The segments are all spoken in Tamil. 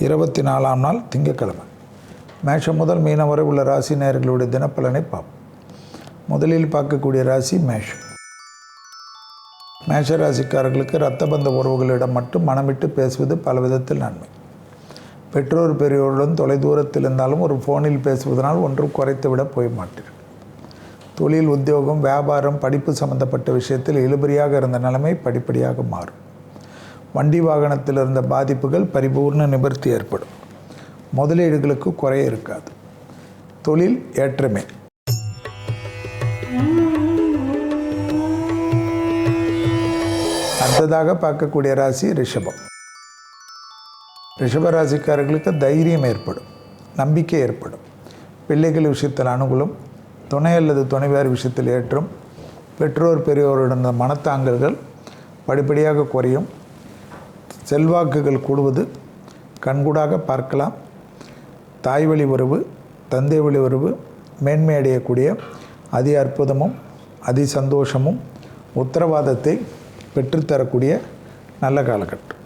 இருபத்தி நாலாம் நாள் திங்கட்கிழமை. மேஷம் முதல் மீனம் வரை உள்ள ராசி நேர்களுடைய தினப்பலனை பார்ப்போம். முதலில் பார்க்கக்கூடிய ராசி மேஷம். மேஷ ராசிக்காரர்களுக்கு இரத்தபந்த உறவுகளிடம் மட்டும் மனமிட்டு பேசுவது பல விதத்தில் நன்மை. பெற்றோர் பெரியோருடன் தொலைதூரத்தில் இருந்தாலும் ஒரு ஃபோனில் பேசுவதனால் ஒன்றும் குறைத்து விட போய் மாட்டீர்கள் தொழில் உத்தியோகம் வியாபாரம் படிப்பு சம்பந்தப்பட்ட விஷயத்தில் இழுபறியாக இருந்த நிலைமை படிப்படியாக மாறும். வண்டி வாகனத்தில் இருந்த பாதிப்புகள் பரிபூர்ண நிவர்த்தி ஏற்படும். முதலீடுகளுக்கு குறைய இருக்காது. தொழில் ஏற்றமே. அடுத்ததாக பார்க்கக்கூடிய ராசி ரிஷபம். ரிஷபராசிக்காரர்களுக்கு தைரியம் ஏற்படும். நம்பிக்கை ஏற்படும். பிள்ளைகள் விஷயத்தில் அனுகூலம் துணை அல்லது துணைவியார் விஷயத்தில் ஏற்றம் பெற்றோர் பெரியோருடன் மனத்தாங்கல்கள் படிப்படியாக குறையும். செல்வாக்குகள் கூடுவது கண்கூடாக பார்க்கலாம். தாய் வழி உறவு தந்தை வழி உறவு மேன்மை அடையக்கூடிய அதி அற்புதமும் அதி சந்தோஷமும் உத்தரவாதத்தை பெற்றுத்தரக்கூடிய நல்ல காலகட்டம்.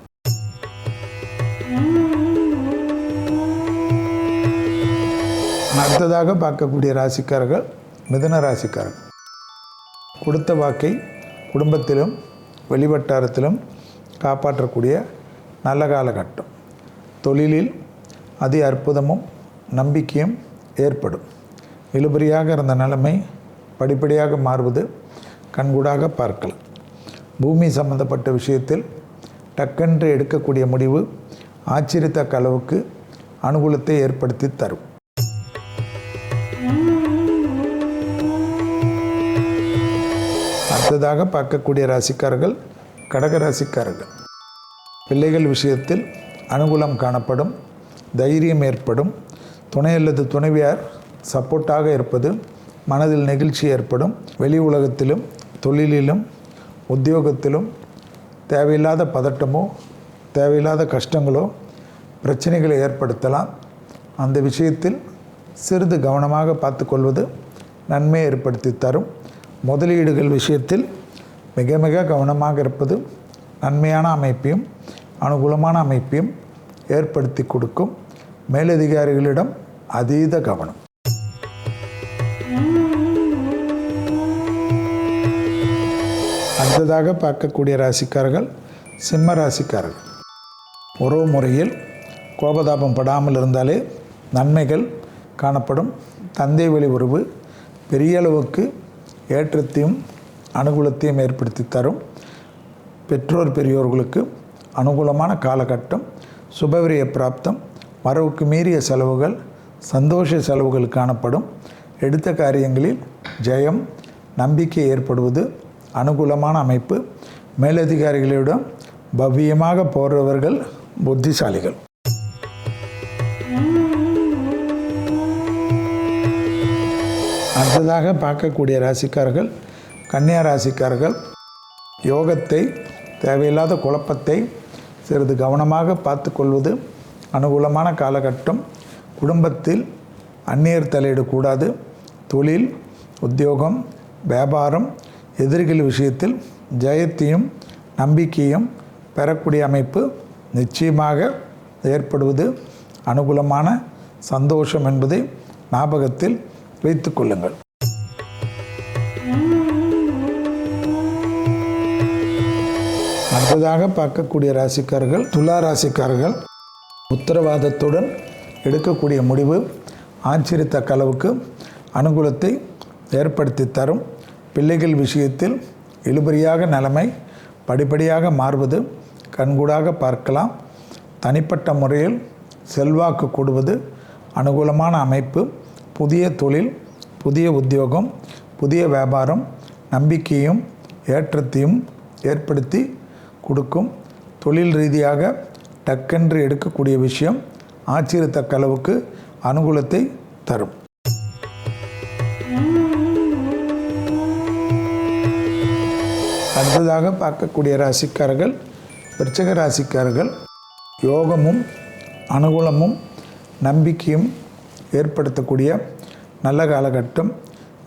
அடுத்ததாக பார்க்கக்கூடிய ராசிக்காரர்கள் மிதன ராசிக்காரர்கள். கொடுத்த வாக்கை குடும்பத்திலும் வெளிவட்டாரத்திலும் காப்பாற்றக்கூடிய நல்ல காலகட்டம். தொழிலில் அதி அற்புதமும் நம்பிக்கையும் ஏற்படும். இழுபறியாக இருந்த நிலைமை படிப்படியாக மாறுவது கண்கூடாக பார்க்கலாம். பூமி சம்பந்தப்பட்ட விஷயத்தில் டக்கென்று எடுக்கக்கூடிய முடிவு ஆச்சரியத்தக்க அளவுக்கு அனுகூலத்தை ஏற்படுத்தி தரும். அடுத்ததாக பார்க்கக்கூடிய ராசிக்காரர்கள் கடகராசிக்காரர்கள். பிள்ளைகள் விஷயத்தில் அனுகூலம் காணப்படும் தைரியம் ஏற்படும் துணை அல்லது துணைவியார் சப்போர்ட்டாக இருப்பது மனதில் நெகிழ்ச்சி ஏற்படும் வெளி உலகத்திலும் தொழிலிலும் உத்தியோகத்திலும் தேவையில்லாத பதட்டமோ தேவையில்லாத கஷ்டங்களோ பிரச்சனைகளை ஏற்படுத்தலாம். அந்த விஷயத்தில் சிறிது கவனமாக பார்த்துக்கொள்வது நன்மையை ஏற்படுத்தி தரும். முதலீடுகள் விஷயத்தில் மிக மிக கவனமாக இருப்பது நன்மையான அமைப்பையும் அனுகூலமான அமைப்பையும் ஏற்படுத்தி கொடுக்கும் மேலதிகாரிகளிடம் அதீத கவனம். அடுத்ததாக பார்க்கக்கூடிய ராசிக்காரர்கள் சிம்ம ராசிக்காரர்கள். உறவு முறையில் கோபதாபம் படாமல் இருந்தாலே நன்மைகள் காணப்படும். தந்தை வழி உறவு பெரிய அளவுக்கு ஏற்றத்தையும் அனுகூலத்தையும் ஏற்படுத்தி தரும். பெற்றோர் பெரியோர்களுக்கு அனுகூலமான காலகட்டம் சுபவிரிய பிராப்தம் வரவுக்கு மீறிய செலவுகள் சந்தோஷ செலவுகள் காணப்படும். எடுத்த காரியங்களில் ஜெயம் நம்பிக்கை ஏற்படுவது அனுகூலமான அமைப்பு. மேலதிகாரிகளிடம் பவ்யமாக போடுறவர்கள் புத்திசாலிகள். அடுத்ததாக பார்க்கக்கூடிய ராசிக்காரர்கள் கன்னியா ராசிக்காரர்கள் யோகத்தை தேவையில்லாத குழப்பத்தை சிறிது கவனமாக பார்த்து கொள்வது அனுகூலமான காலகட்டம். குடும்பத்தில் அந்நியர் தலையிடக்கூடாது தொழில் உத்தியோகம் வியாபாரம் எதிரிகள் விஷயத்தில் ஜெயத்தையும் நம்பிக்கையும் பெறக்கூடிய அமைப்பு நிச்சயமாக ஏற்படுவது அனுகூலமான சந்தோஷம் என்பதை ஞாபகத்தில் வைத்து கொள்ளுங்கள். அடுத்ததாக பார்க்கக்கூடிய ராசிக்காரர்கள் துலா ராசிக்காரர்கள் உத்தரவாதத்துடன் எடுக்கக்கூடிய முடிவு ஆச்சரியத்தக்க அளவுக்கு அனுகூலத்தை ஏற்படுத்தி தரும். பிள்ளைகள் விஷயத்தில் இழுபறியாக நிலைமை படிப்படியாக மாறுவது கண்கூடாக பார்க்கலாம். தனிப்பட்ட முறையில் செல்வாக்கு கூடுவது அனுகூலமான அமைப்பு. புதிய தொழில் புதிய உத்தியோகம் புதிய வியாபாரம் நம்பிக்கையும் ஏற்றத்தையும் ஏற்படுத்தி கொடுக்கும். தொழில் ரீதியாக டக்கென்று எடுக்கக்கூடிய விஷயம் ஆச்சரியத்தக்க அளவுக்கு அனுகூலத்தை தரும். அடுத்ததாக பார்க்கக்கூடிய ராசிக்காரர்கள் விருச்சக ராசிக்காரர்கள் யோகமும் அனுகூலமும் நம்பிக்கையும் ஏற்படுத்தக்கூடிய நல்ல காலகட்டம்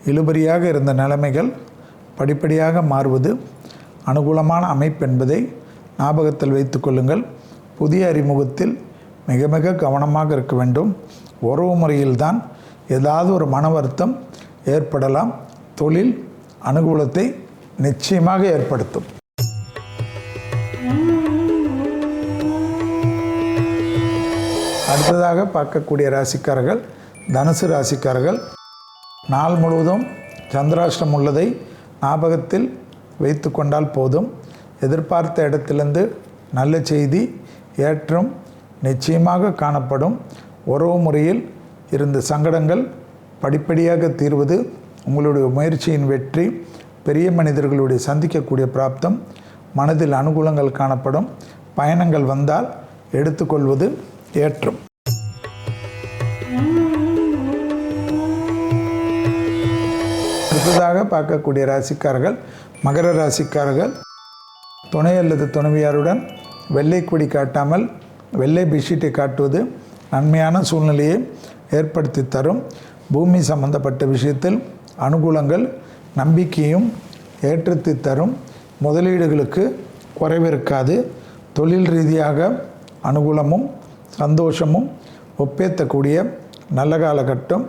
இழுபறியாக இருந்த நிலைமைகள் படிப்படியாக மாறுவது அனுகூலமான அமைப்பு என்பதை ஞாபகத்தில் வைத்து கொள்ளுங்கள் புதிய அறிமுகத்தில் மிக மிக கவனமாக இருக்க வேண்டும். உறவு முறையில்தான் ஏதாவது ஒரு மன வருத்தம் ஏற்படலாம். தொழில் அனுகூலத்தை நிச்சயமாக ஏற்படுத்தும். அடுத்ததாக பார்க்கக்கூடிய ராசிக்காரர்கள் தனுசு ராசிக்காரர்கள். நாள் முழுவதும் சந்திராஷ்டம் உள்ளதை ஞாபகத்தில் வைத்து கொண்டால் போதும். எதிர்பார்த்த இடத்திலிருந்து நல்ல செய்தி ஏற்றம் நிச்சயமாக காணப்படும். உறவு முறையில் இருந்த சங்கடங்கள் படிப்படியாக தீர்வது உங்களுடைய முயற்சியின் வெற்றி. பெரிய மனிதர்களுடைய சந்திக்கக்கூடிய பிராப்தம் மனதில் அனுகூலங்கள் காணப்படும். பயணங்கள் வந்தால் எடுத்துக்கொள்வது ஏற்றம். பார்க்கக்கூடிய ராசிக்காரர்கள் மகர ராசிக்காரர்கள் துணை அல்லது துணைவியாருடன் வெள்ளை கொடி காட்டாமல் வெள்ளை பெட்ஷீட்டை காட்டுவது நன்மையான சூழ்நிலையை ஏற்படுத்தி தரும். பூமி சம்பந்தப்பட்ட விஷயத்தில் அனுகூலங்கள் நம்பிக்கையும் ஏற்றுத்தி தரும். முதலீடுகளுக்கு குறைவிருக்காது. தொழில் ரீதியாக அனுகூலமும் சந்தோஷமும் ஒப்பேற்றக்கூடிய நல்ல காலகட்டம்.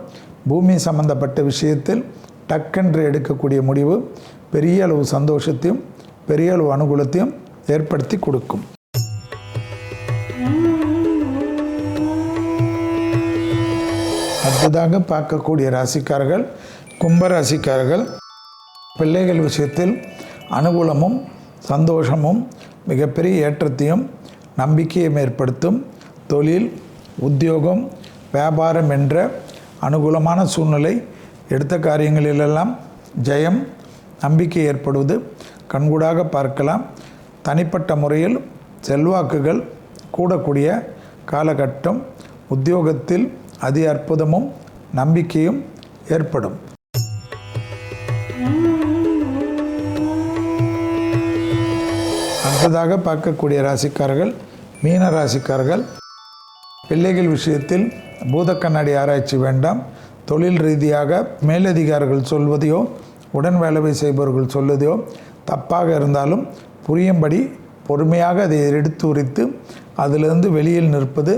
பூமி சம்பந்தப்பட்ட விஷயத்தில் டக்கென்று எடுக்கக்கூடிய முடிவு பெரிய அளவு சந்தோஷத்தையும் பெரிய அளவு அனுகூலத்தையும் ஏற்படுத்தி கொடுக்கும். அடுத்ததாக பார்க்கக்கூடிய ராசிக்காரர்கள் கும்ப ராசிக்காரர்கள். பிள்ளைகள் விஷயத்தில் அனுகூலமும் சந்தோஷமும் மிகப்பெரிய ஏற்றத்தையும் நம்பிக்கையும் ஏற்படுத்தும். தொழில் உத்தியோகம் வியாபாரம் என்ற அனுகூலமான சூழ்நிலை எடுத்த காரியங்களிலெல்லாம் ஜெயம் நம்பிக்கை ஏற்படுவது கண்கூடாக பார்க்கலாம். தனிப்பட்ட முறையில் செல்வாக்குகள் கூடக்கூடிய காலகட்டம் உத்தியோகத்தில் அதி அற்புதமும் நம்பிக்கையும் ஏற்படும். அடுத்ததாக பார்க்கக்கூடிய ராசிக்காரர்கள் மீன ராசிக்காரர்கள். பிள்ளைகள் விஷயத்தில் பூத கண்ணாடி ஆராய்ச்சி வேண்டாம். தொழில் ரீதியாக மேலதிகாரிகள் சொல்வதையோ உடன் வேலை செய்பவர்கள் சொல்வதையோ தப்பாக இருந்தாலும் புரியும்படி பொறுமையாக அதை எடுத்து உரித்து அதிலிருந்து வெளியில் நிற்பது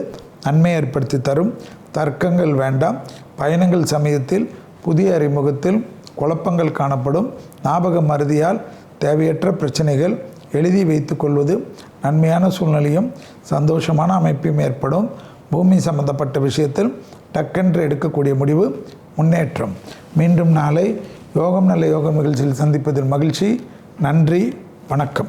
நன்மை ஏற்படுத்தி தரும். தர்க்கங்கள் வேண்டாம். பயணங்கள் சமயத்தில் புதிய அறிமுகத்தில் குழப்பங்கள் காணப்படும். ஞாபக மருதியால் தேவையற்ற பிரச்சனைகள் எழுதி வைத்துக்கொள்வது நன்மையான சூழ்நிலையும் சந்தோஷமான அமைப்பும் ஏற்படும். பூமி சம்பந்தப்பட்ட விஷயத்தில் டக்கென்று எடுக்கக்கூடிய முடிவு முன்னேற்றம். மீண்டும் நாளை யோகம் நல்ல யோகம் நிகழ்ச்சியில் சந்திப்பதில் மகிழ்ச்சி. நன்றி. வணக்கம்.